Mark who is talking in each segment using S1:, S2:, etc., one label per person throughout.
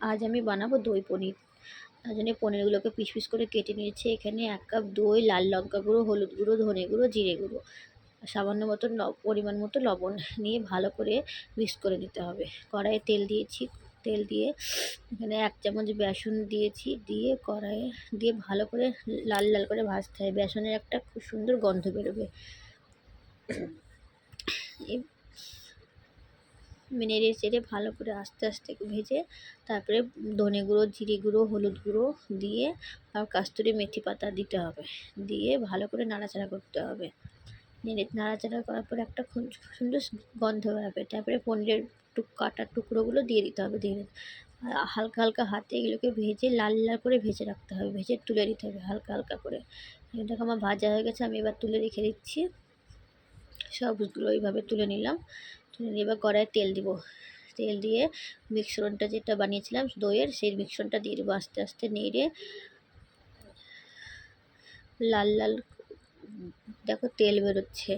S1: আজ আমি বানাবো দই পনির। তার জন্য পনিরগুলোকে পিস পিস করে কেটে নিয়েছি। এখানে এক কাপ দই, লাল লঙ্কা গুঁড়ো, হলুদ গুঁড়ো, ধনে গুঁড়ো, জিরে গুঁড়ো। সামান্য মতো পরিমাণ মতো লবণ নিয়ে ভালো করে মিক্স করে নিতে হবে। কড়াইয়ে তেল দিয়েছি। তেল দিয়ে এখানে এক চামচ বেসন দিয়েছি। দিয়ে কড়াইয়ে দিয়ে ভালো করে লাল লাল করে ভাজতে হবে। বেসনের একটা খুব সুন্দর গন্ধ বেরোবে। নেড়ে চেড়ে ভালো করে আস্তে আস্তে ভেজে তারপরে ধনে গুঁড়ো, জিরে গুঁড়ো, হলুদ গুঁড়ো দিয়ে আর কাস্তুরি মেথি পাতা দিতে হবে। দিয়ে ভালো করে নাড়াচাড়া করতে হবে। নেড়ে নাড়াচাড়া করার পরে একটা সুন্দর গন্ধ বেরোবে। তারপরে পনিরের টুক কাটা টুকরোগুলো দিয়ে দিতে হবে দিয়ে হালকা হালকা হাতে এগুলোকে ভেজে লাল লাল করে ভেজে রাখতে হবে। ভেজে তুলে দিতে হবে হালকা হালকা করে। দেখো আমার ভাজা হয়ে গেছে, আমি এবার তুলে রেখে দিচ্ছি। সবগুলো এইভাবে তুলে নিলাম। তুলে নিয়ে এবার কড়াইয়ে তেল দিব। তেল দিয়ে মিক্সরনটা যেটা বানিয়েছিলাম, দইয়ের, সেই মিক্সরনটা দিয়ে দেবো আস্তে আস্তে নেড়ে। লাল লাল দেখো তেল বেরোচ্ছে।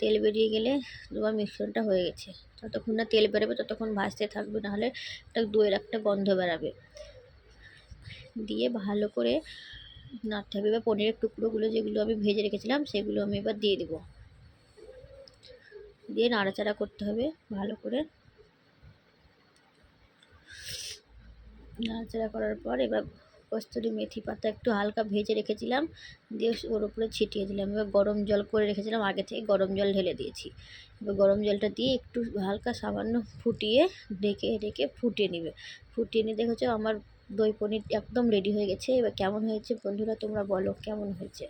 S1: তেল বেরিয়ে গেলে তোমার মিশ্রণটা হয়ে গেছে। যতক্ষণ না তেল বেরোবে ততক্ষণ ভাজতে থাকবে, নাহলে একটা দইয়ের একটা গন্ধ বেরাবে। দিয়ে ভালো করে নাড়তে হবে। এবার পনিরের টুকরোগুলো যেগুলো আমি ভেজে রেখেছিলাম, সেগুলো আমি এবার দিয়ে দেবো। দিয়ে নাড়াচাড়া করতে হবে ভালো করে। নাড়াচাড়া করার পর এবার কস্তুরি মেথি পাতা একটু হালকা ভেজে রেখেছিলাম, দিয়ে ওর উপরে ছিটিয়ে দিলাম। এবার গরম জল করে রেখেছিলাম, আগে থেকে গরম জল ঢেলে দিয়েছি। এবার গরম জলটা দিয়ে একটু হালকা সামান্য ফুটিয়ে ঢেকে ঢেকে ফুটিয়ে নেবে। ফুটিয়ে নিয়ে দেখেছ আমার দই পনির একদম রেডি হয়ে গেছে। এবার কেমন হয়েছে বন্ধুরা তোমরা বলো, কেমন হয়েছে?